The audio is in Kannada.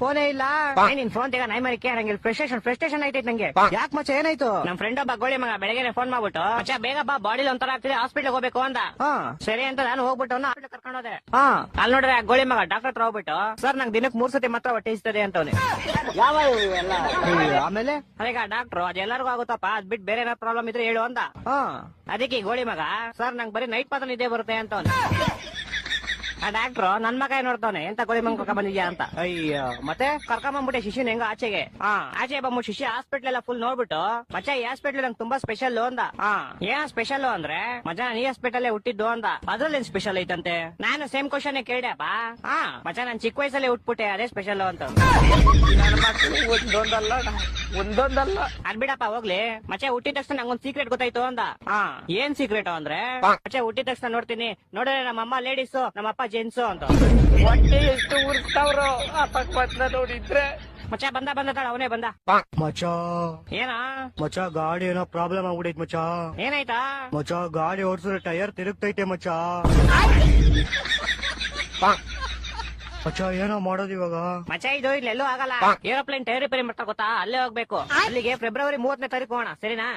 ಫೋನೇ ಇಲ್ಲ. ನೀನ್ ಫೋನ್ ತೆಗ ನಾಯಿ ಮರಿಕೆ ನಂಗೆ ಫ್ರಸ್ಟ್ರೇಷನ್ ಫ್ರಸ್ಟ್ರೇಷನ್ ಆಯ್ತೈತ್ ನಂಗೆ. ಯಾಕೆ ಮಚ್ಚ ಏನಾಯ್ತು? ನಮ್ ಫ್ರೆಂಡ್ ಒಬ್ಬ ಗೋಳಿ ಮಗ ಬೆಳಗ್ಗೆ ಫೋನ್ ಮಾಡ್ಬಿಟ್ಟು ಮಚ್ಚ ಬೇಗ ಬಾ ಬಾಡಿಲಿ ಒಂಥರ ಆಗ್ತಿದೆ ಹಾಸ್ಪಿಟಲ್ ಹೋಗ್ಬೇಕು ಅಂತ ಹಾ. ಸರಿ ಅಂತ ನಾನು ಹೋಗ್ಬಿಟ್ಟು ಹಾಸ್ಪಿಟಲ್ ಕರ್ಕೊಂಡು ಹೋದೆ. ಹಾ. ಅಲ್ಲಿ ನೋಡ್ರೆ ಆ ಗೋಳಿ ಮಗ ಡಾಕ್ಟರ್ ಹತ್ರ ಹೋಗ್ಬಿಟ್ಟು ಸರ್ ನಂಗೆ ದಿನಕ್ಕೆ ಮೂರ್ ಸತಿ ಮಾತ್ರ ಹೊಟ್ಟೆ ಇಸ್ತದೆ ಅಂತವ್ನೆ ಯಾವ ಆಮೇಲೆ? ಅದೀಗ ಡಾಕ್ಟ್ರು ಅದೆಲ್ಲರಿಗೂ ಆಗುತ್ತಪ್ಪ ಅದ್ ಬಿಟ್ಟು ಬೇರೆ ಏನಾದ್ರು ಪ್ರಾಬ್ಲಮ್ ಇದ್ರೆ ಹೇಳು ಅಂತ ಹಾ. ಅದಕ್ಕೆ ಗೋಳಿ ಮಗ ಸರ್ ನಂಗೆ ಬರೀ ನೈಟ್ ಮಾತ್ರ ನಿದ್ದೆ ಬರುತ್ತೆ ಅಂತವ್ನೆ ಆ ಡಾಕ್ಟ್ರು ನನ್ ಮಗ ನೋಡ್ತಾನೆ ಎಂತ ಕೊಲೆ ಮಗ ಬಂದಿದ್ಯಾ ಅಂತ. ಅಯ್ಯೋ ಮತ್ತೆ? ಕರ್ಕೊಂಬಂದ್ಬಿಟ್ಟೆ ಶಿಶು ಹೆಂಗ ಆಚೆಗೆ. ಹಾ. ಆಚೆ ಬಂದ್ಬಿಟ್ಟು ಶಿಶು ಹಾಸ್ಪಿಟಲ್ ಎಲ್ಲ ಫುಲ್ ನೋಡ್ಬಿಟ್ಟು ಮಚ್ಚ ಈ ಹಾಸ್ಪಿಟಲ್ ನಂಗೆ ತುಂಬಾ ಸ್ಪೆಷಲ್ ಅಂದ. ಹಾ. ಏನ್ ಸ್ಪೆಷಲ್ ಅಂದ್ರೆ ಮಜಾ ಈ ಹಾಸ್ಪಿಟಲ್ ಹುಟ್ಟಿದ್ದು ಅಂದ. ಅದ್ರಲ್ಲಿ ಸ್ಪೆಷಲ್ ಐತಂತೆ? ನಾನು ಸೇಮ್ ಕ್ವಶನ್ ಬಾ ಹಾ. ಮಚ್ಚ ನಾನ್ ಚಿಕ್ಕ ವಯಸ್ಸಲ್ಲೇ ಹುಟ್ಬಿಟ್ಟೆ ಅದೇ ಸ್ಪೆಷಲ್ ಅಂತ. ಒಂದೊಂದಲ್ಲ. ಅನ್ಬಿಡಪ್ಪ ಅದ್ ಬಿಡಪ್ಪ ಹೋಗ್ಲಿ. ಮಚ್ಚೆ ಹುಟ್ಟಿದ ತಕ್ಷಣ ನಂಗೊಂದ್ ಸೀಕ್ರೆಟ್ ಗೊತ್ತಾಯ್ತು ಅಂದ. ಹಾ. ಏನ್ ಸೀಕ್ರೆಟ್ ಅಂದ್ರೆ? ಮಚ್ಚೆ ಹುಟ್ಟಿದ ತಕ್ಷಣ ನೋಡ್ತೀನಿ. ನೋಡಿದ್ರೆ ನಮ್ಮ ಅಮ್ಮ ಲೇಡೀಸ್ ನಮ್ಮಪ್ಪ ಜೆಂಟ್ಸ್ ಅಂತ. ಹೊಟ್ಟೆ ಎಷ್ಟು ಉರ್ಸ್ತಾವ್ರು. ಪಕ್ಕಪತ್ನ ನೋಡಿದ್ರೆ. ಮಚ್ಚ ಬಂದ ಬಂದ ತಾಳ ಅವನೇ ಬಂದ. ಮಚ ಏನ? ಮಚ ಗಾಡಿ ಏನೋ ಪ್ರಾಬ್ಲಮ್ ಆಗ್ಬಿಡೈತ್ ಮಚ ಏನಾಯ್ತಾ? ಮಚ ಗಾಡಿ ಓಡಿಸಿದ್ರೆ ಟೈರ್ ತಿರುಗ್ತೈತೆ ಮಚ್ಚ. ಮಚ್ಚ ಏನೋ ಮಾಡೋದು ಇವಾಗ? ಮಚ ಇದು ಇಲ್ಲೆಲ್ಲೂ ಆಗಲ್ಲ. ಏರೋಪ್ಲೇನ್ ಟೈರ್ ರಿಪೇರಿ ಮಾಡ್ತಾ ಗೊತ್ತಾ? ಅಲ್ಲೇ ಹೋಗ್ಬೇಕು. ಅಲ್ಲಿಗೆ ಫೆಬ್ರವರಿ ಮೂವತ್ತನೇ ತಾರೀಕು ಹೋಗೋಣ. ಸರಿನಾ?